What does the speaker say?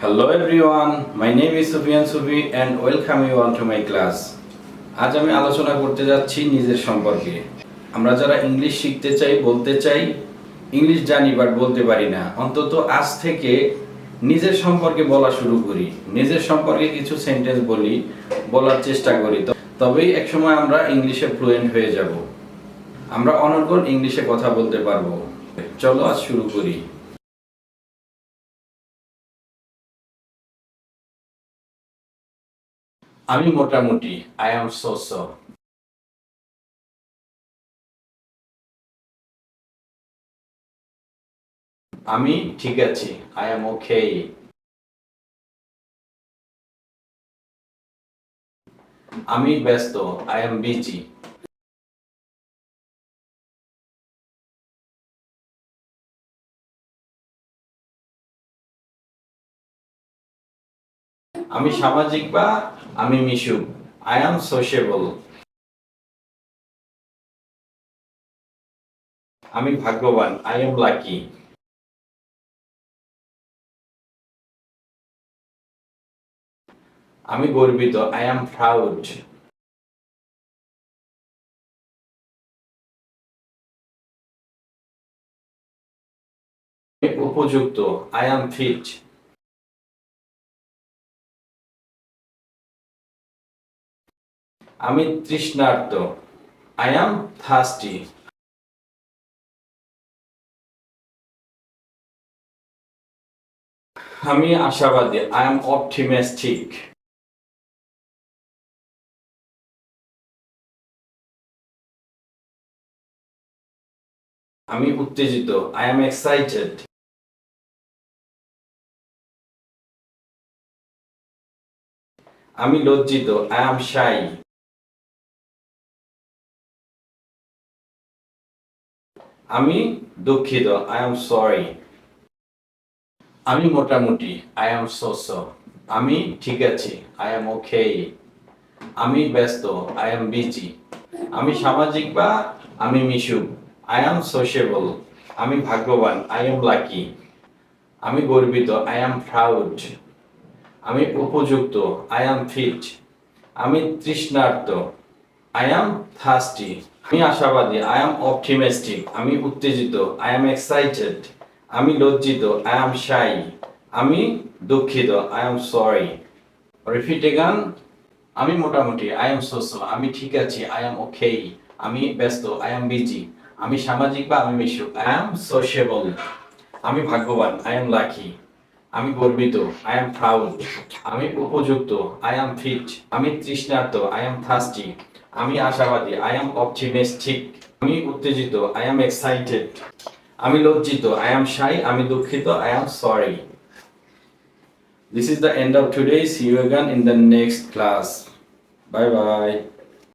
Hello everyone, my name is Sufyan Sufi and welcome you all to my class. আজ আমি আলোচনা করতে যাচ্ছি নিজের সম্পর্কে। আমরা যারা ইংলিশ শিখতে চাই বলতে চাই ইংলিশ জানি বাট বলতে পারি না। অন্তত আজ থেকে নিজের সম্পর্কে বলা শুরু করি। নিজের সম্পর্কে কিছু সেন্টেন্স বলি বলার চেষ্টা করি। তবেই একসময় আমরা ইংলিশে ফ্লুয়েন্ট হয়ে যাব। আমরা অনর্গল ইংলিশে কথা বলতে পারব। চলো আজ শুরু করি। আমি মোটামুটি আই এম সো সো আমি ঠিক আছি আই এম ওকে আমি ব্যস্ত আই এম বিজি আমি সামাজিক বা আমি মিশুক আই এম সোশেবল আমি ভাগ্যবান আই এম লাকি আমি গর্বিত আই এম প্রাউড উপযুক্ত আই এম ফিট আমি তৃষ্ণার্ত। আই এম থার্স্টি আমি আশাবাদী। আই এম অপটিমিস্টিক আমি উত্তেজিত। আই এম এক্সাইটেড আমি লজ্জিত। আই এম শাই আমি দুঃখিত আই এম সরি আমি মোটামুটি আই এম সো সো আমি ঠিক আছি আই এম ওকে আমি ব্যস্ত আই এম বিজি আমি সামাজিক বা আমি মিশুক আই এম সোশেবল আমি ভাগ্যবান আই এম লাকি আমি গর্বিত আই এম প্রাউড আমি উপযুক্ত আই এম ফিট আমি তৃষ্ণার্ত আই এম থার্স্টি আমি আশাবাদী আই এম অপটিমিস্টিক আমি উত্তেজিত আই এম এক্সাইটেড আমি লজ্জিত আই এম শাই আমি দুঃখিত I am sorry repeat again আমি মোটামুটি আই এম সোসো আমি ঠিক আছি আই এম ওকে আমি ব্যস্ত আই এম বিজি আমি সামাজিক বা আমি মিশুক আই এম সোশেবল আমি ভাগ্যবান আই এম লাকি আমি গর্বিত আই এম প্রাউড আমি উপযুক্ত আই এম ফিট আমি তৃষ্ণার্ত আই এম থার্স্টি আমি আশাবাদী আই এম অপটিমিস্টিক আমি উত্তেজিত আই এম এক্সাইটেড আমি লজ্জিত আই এম শাই আমি দুঃখিত I am sorry This is the end of today. See you again in the next class. Bye bye.